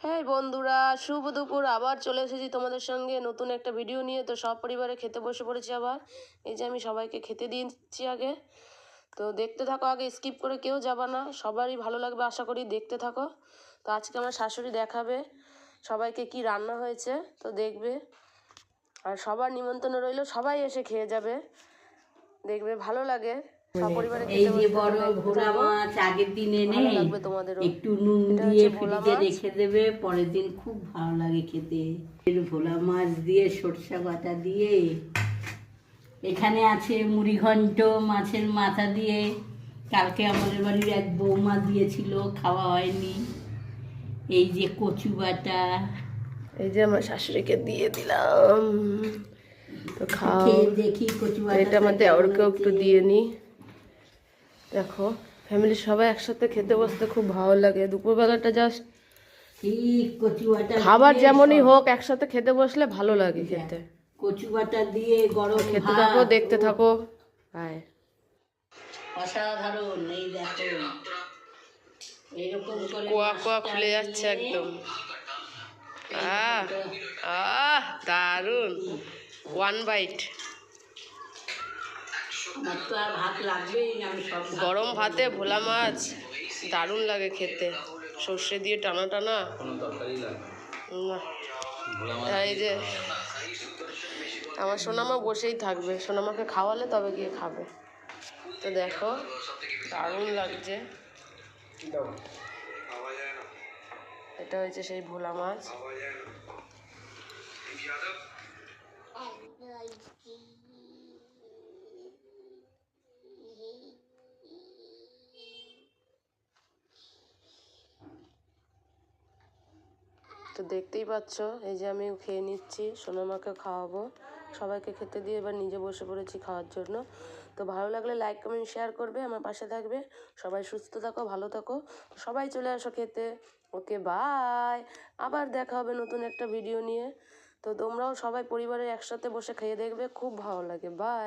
হ্যাঁ বন্ধুরা, শুভ দুপুর। আবার চলে এসেছি তোমাদের সঙ্গে নতুন একটা ভিডিও নিয়ে। তো সব পরিবারে খেতে বসে পড়েছি আবার। এই যে আমি সবাইকে খেতে দিয়েছি আগে। তো দেখতে থাকো, আগে স্কিপ করে কেউ যাবা না। সবারই ভালো লাগবে, আশা করি দেখতে থাকো। তো আজকে আমার শাশুড়ি দেখাবে সবাইকে কি রান্না হয়েছে। তো দেখবে। আর সবার নিমন্ত্রণ রইল, সবাই এসে খেয়ে যাবে। দেখবে ভালো লাগে। এই যে বড় ভোলা মাছ আগের দিন এনে একটু নুন দিয়ে ফ্রিজে রেখে দেবে পরের দিন খুব ভালো লাগে খেতে। ভোলা মাছ দিয়ে সরষা বাটা দিয়ে এখানে আছে মুড়ি ঘন্ট মাছের মাথা দিয়ে। কালকে আমাদের বাড়ির এক বৌমা দিয়েছিল খাওয়া হয়নি। এই যে কচু বাটা। এই যে আমার শাশুড়িকে দিয়ে দিলাম। তো খাও। দেখি কচু বাটা এটা আমার দেওরকেও একটু দিয়ে নিই দেখো ফ্যামিলির সবাই একসাথে খেতে বসতে খুব ভালো লাগে। দুপুরবেলাটা জাস্ট খাবার যেমনই হোক একসাথে খেতে বসলে ভালো লাগে খেতে। কচু বাটা দিয়ে গরম খেতে থাকো দেখতে থাকো। হ্যাঁ অসাধারণ এই দেখো। করে কোয়া কোয়া খুলে যাচ্ছে একদম। আহ আহ দারুণ ওয়ান বাইট আমার তো আর ভাত লাগবেই না আমি সব ভাত গরম ভাতে ভোলা মাছ দারুণ লাগে খেতে। সর্ষে দিয়ে টানা টানা। উম, এই যে আমার সোনামা বসেই থাকবে। সোনামাকে খাওয়ালে তবে গিয়ে খাবে। তো দেখো দারুণ লাগছে। এটা হয়েছে সেই ভোলা মাছ। তো দেখতেই পাচ্ছ, এই যে আমি খেয়ে নিচ্ছি সোনামাকে খাওয়াবো। সবাইকে খেতে দিয়ে এবার নিজে বসে পড়েছি খাওয়ার জন্য। তো ভালো লাগলে লাইক কমেন্ট শেয়ার করবে, আমার পাশে থাকবে। সবাই সুস্থ থাকো, ভালো থাকো। সবাই চলে আসো খেতে। ওকে বাই আবার দেখা হবে নতুন একটা ভিডিও নিয়ে। তো তোমরাও সবাই পরিবারের একসাথে বসে খেয়ে দেখবে, খুব ভালো লাগে। বাই